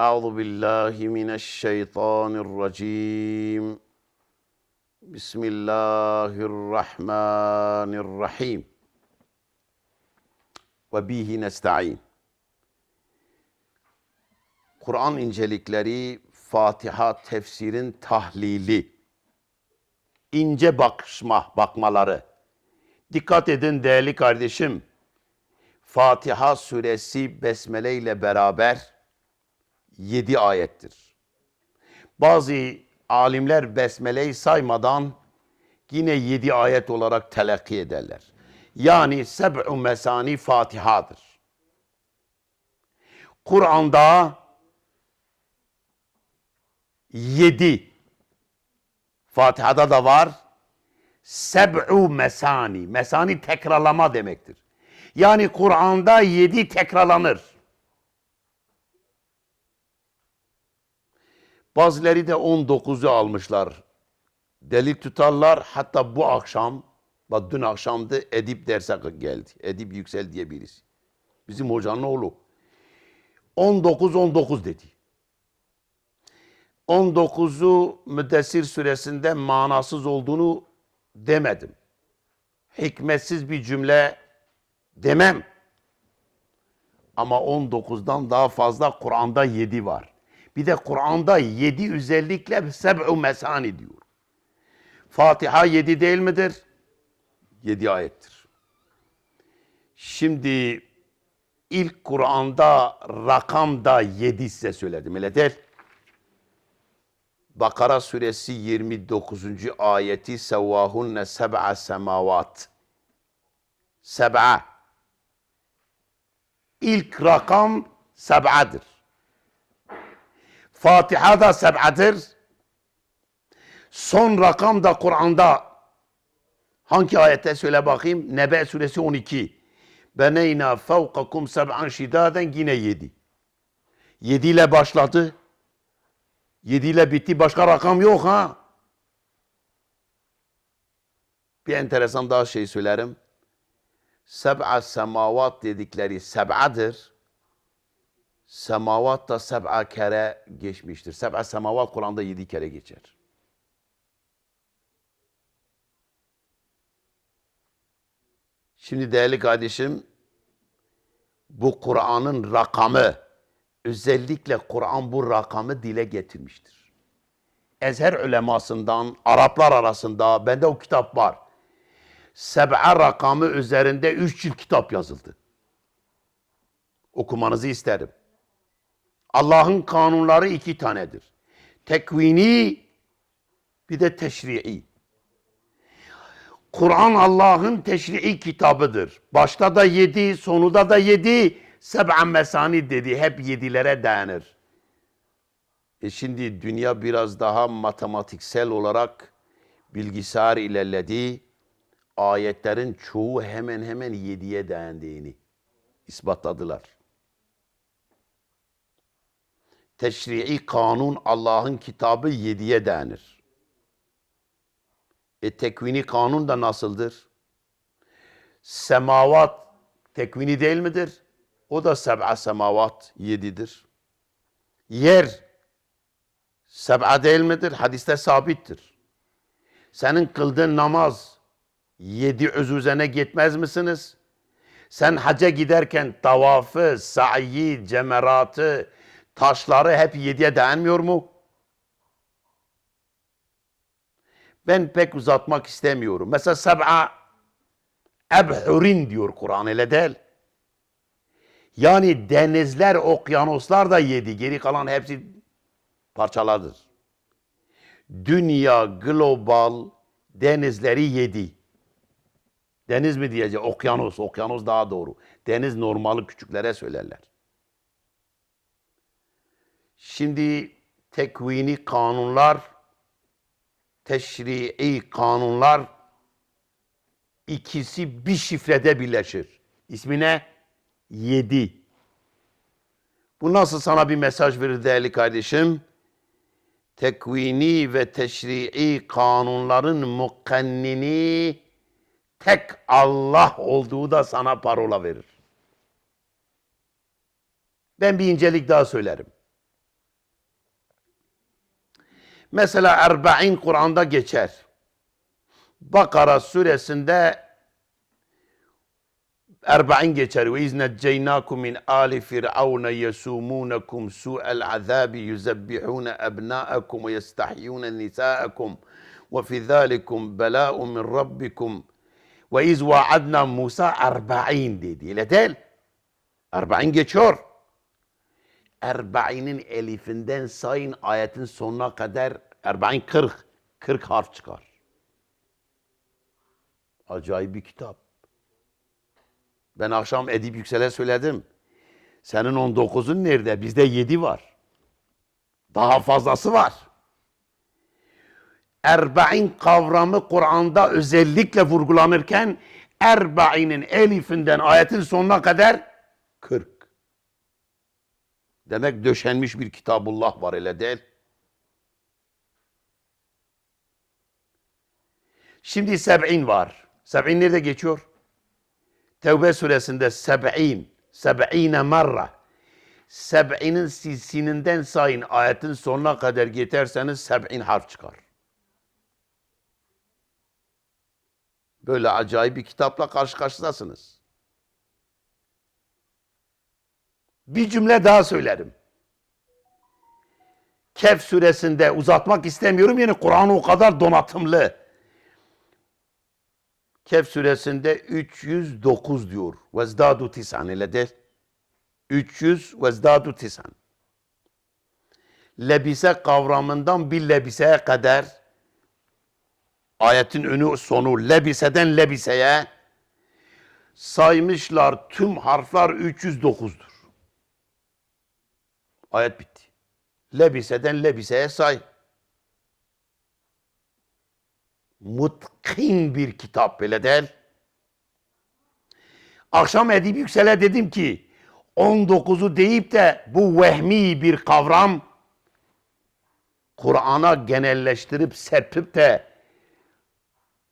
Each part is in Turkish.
أعوذ بالله من الشيطان الرجيم بسم الله الرحمن الرحيم وبه نستعين Kur'an incelikleri Fatiha tefsirin tahlili ince bakışma bakmaları dikkat edin değerli kardeşim Fatiha suresi besmele ile beraber 7 ayettir. Bazı alimler besmeleyi saymadan yine 7 ayet olarak telakki ederler. Yani seb'u mesani Fatiha'dır. Kur'an'da 7 Fatiha'da da var. Seb'u mesani. Mesani tekrarlama demektir. Yani Kur'an'da 7 tekrarlanır. Bazıları da 19'u almışlar. Delil tutarlar. Hatta bu akşam, bak dün akşamdı Edip derse geldi. Edip Yüksel diye birisi. Bizim hocanın oğlu. 19-19 dedi. 19'u Müddessir suresinde manasız olduğunu demedim. Hikmetsiz bir cümle demem. Ama 19'dan daha fazla Kur'an'da 7 var. Bir de Kur'an'da 7 özellikle seb'u mesani diyor. Fatiha 7 değil midir? 7 ayettir. Şimdi ilk Kur'an'da rakam da 7 size söyledim öyle değil. Bakara suresi 29. ayeti sevvahunne seb'a semavat. Seb'a. İlk rakam seb'adır. Fatiha da seb'adır. Son rakam da Kur'an'da hangi ayette söyle bakayım? Nebe suresi 12. Beneyna fevkakum seb'an şidaden yine 7. 7 ile başladı. 7 ile bitti. Başka rakam yok ha. Bir enteresan daha şey söylerim. Seb'a semavat dedikleri seb'adır. Semavat da seb'a kere geçmiştir. Seb'a semavat Kur'an'da yedi kere geçer. Şimdi değerli kardeşim, bu Kur'an'ın rakamı, özellikle Kur'an bu rakamı dile getirmiştir. Ezher ulemasından, Araplar arasında, bende o kitap var. Seb'a rakamı üzerinde üç cilt kitap yazıldı. Okumanızı isterim. Allah'ın kanunları iki tanedir. Tekvini bir de teşri'i. Kur'an Allah'ın teşri'i kitabıdır. Başta da yedi, sonunda da yedi. Seb'a mesani dedi. Hep yedilere dayanır. E şimdi dünya biraz daha matematiksel olarak bilgisayar ilerledi. Ayetlerin çoğu hemen hemen yediye dayandığını ispatladılar. Teşri'i kanun Allah'ın kitabı yediye dayanır. E tekvini kanun da nasıldır? Semavat tekvini değil midir? O da seb'a semavat yedidir. Yer seb'a değil midir? Hadiste sabittir. Senin kıldığın namaz yedi öz üzerine gitmez misiniz? Sen haca giderken tavafı, sa'yi, cemeratı, taşları hep yediye dayanmıyor mu? Ben pek uzatmak istemiyorum. Mesela seb'a ebhurin diyor Kur'an öyle değil. Yani denizler, okyanuslar da yedi. Geri kalan hepsi parçalardır. Dünya global denizleri yedi. Deniz mi diyeceğiz? Okyanus. Okyanus daha doğru. Deniz normali küçüklere söylerler. Şimdi tekvini kanunlar, teşrii kanunlar ikisi bir şifrede birleşir. İsmi ne? Yedi. Bu nasıl sana bir mesaj verir değerli kardeşim? Tekvini ve teşrii kanunların mukannini tek Allah olduğu da sana parola verir. Ben bir incelik daha söylerim. Mesela Erba'in Kur'an'da geçer. Bakara suresinde Erba'in geçer. Ve izneceynakum min ali firavune yesumunekum su'el azabi yuzebbihune ebna'akum ve yestahyune nisa'akum ve fi zalikum bela'un min rabbikum ve iz vaadna Musa Erba'in dedi. Öyle değil. Erba'in geçiyor. Erba'inin elifinden sayın ayetin sonuna kadar Erba'in 40. 40 harf çıkar. Acayip bir kitap. Ben akşam Edip Yüksel'e söyledim. Senin 19'un nerede? Bizde 7 var. Daha fazlası var. Erba'in kavramı Kur'an'da özellikle vurgulanırken Erba'inin elifinden ayetin sonuna kadar 40. Demek döşenmiş bir kitabullah var öyle değil. Şimdi seb'in var. Seb'in nerede geçiyor? Tevbe suresinde seb'in, seb'ine marra. Seb'inin sininden sayın ayetin sonuna kadar getirseniz seb'in harf çıkar. Böyle acayip bir kitapla karşı karşıyasınız. Bir cümle daha söylerim. Kehf suresinde uzatmak istemiyorum. Yani Kur'an o kadar donatımlı. Kehf suresinde 309 diyor. Vezdadu tisan de 300 vezdadu tisan. Lebise kavramından bir lebiseye kadar ayetin önü sonu lebiseden lebiseye saymışlar tüm harfler 309'dur. Ayet bitti. Lebiseden lebiseye say. Mutkin bir kitap böyle değil. Akşam Edip Yüksel'e dedim ki 19'u deyip de bu vehmi bir kavram Kur'an'a genelleştirip serpip de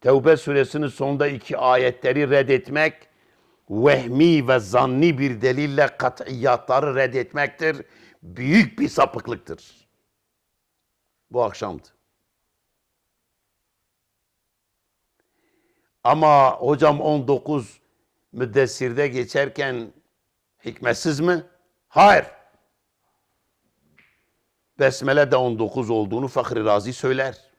Tevbe suresinin sonunda iki ayetleri reddetmek vehmi ve zanni bir delille kat'iyatları reddetmektir. Büyük bir sapıklıktır. Bu akşamdı. Ama hocam 19 müddessirde geçerken hikmetsiz mi? Hayır. Besmele de 19 olduğunu Fahri Razi söyler.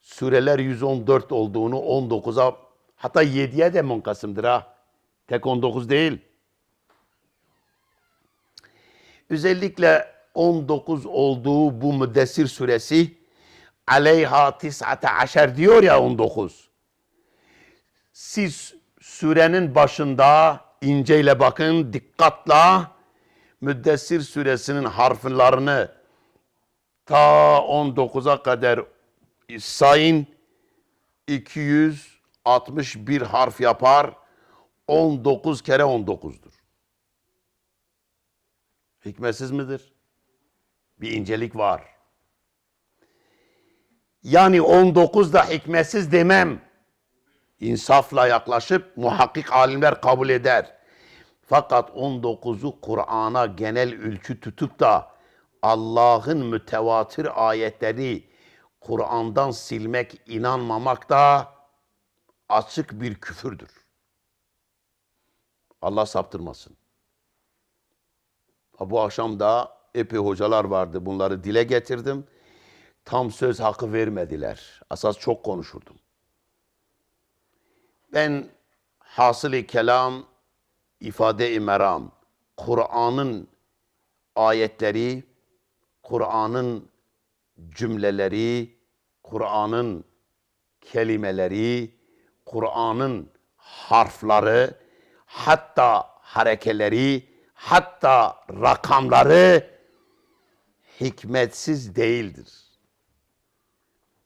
Sureler 114 olduğunu 19'a hatta 7'ye de munkasımdır ha. Tek 19 değil. Özellikle 19 olduğu bu Müddessir suresi aleyha tis'ate aşer diyor ya 19. Siz surenin başında inceyle bakın, dikkatle Müddessir suresinin harflerini ta 19'a kadar sayın 261 harf yapar. 19 kere 19'dur. Hikmetsiz midir? Bir incelik var. Yani 19 da hikmetsiz demem. İnsafla yaklaşıp muhakkik alimler kabul eder. Fakat 19'u Kur'an'a genel ülkü tutup da Allah'ın mütevatir ayetleri Kur'an'dan silmek, inanmamak da açık bir küfürdür. Allah saptırmasın. Bu akşam da epey hocalar vardı. Bunları dile getirdim. Tam söz hakkı vermediler. Asas çok konuşurdum. Ben hasılı kelam, ifade-i meram, Kur'an'ın ayetleri, Kur'an'ın cümleleri, Kur'an'ın kelimeleri, Kur'an'ın harfları, hatta harekeleri, hatta rakamları hikmetsiz değildir.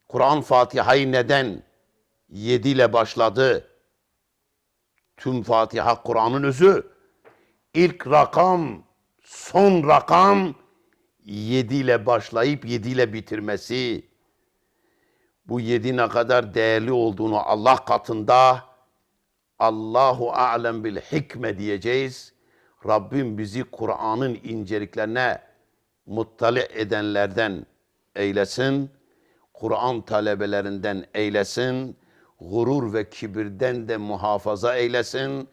Kur'an Fatiha'yı neden yedi ile başladı? Tüm Fatiha Kur'an'ın özü. İlk rakam, son rakam yedi ile başlayıp yedi ile bitirmesi. Bu yedi ne kadar değerli olduğunu Allah katında Allahu alem bil hikme diyeceğiz. Rabbim bizi Kur'an'ın inceliklerine muttali edenlerden eylesin. Kur'an talebelerinden eylesin. Gurur ve kibirden de muhafaza eylesin.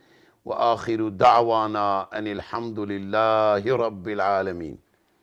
Ve ahiru da'vana enilhamdülillahi rabbil alemin.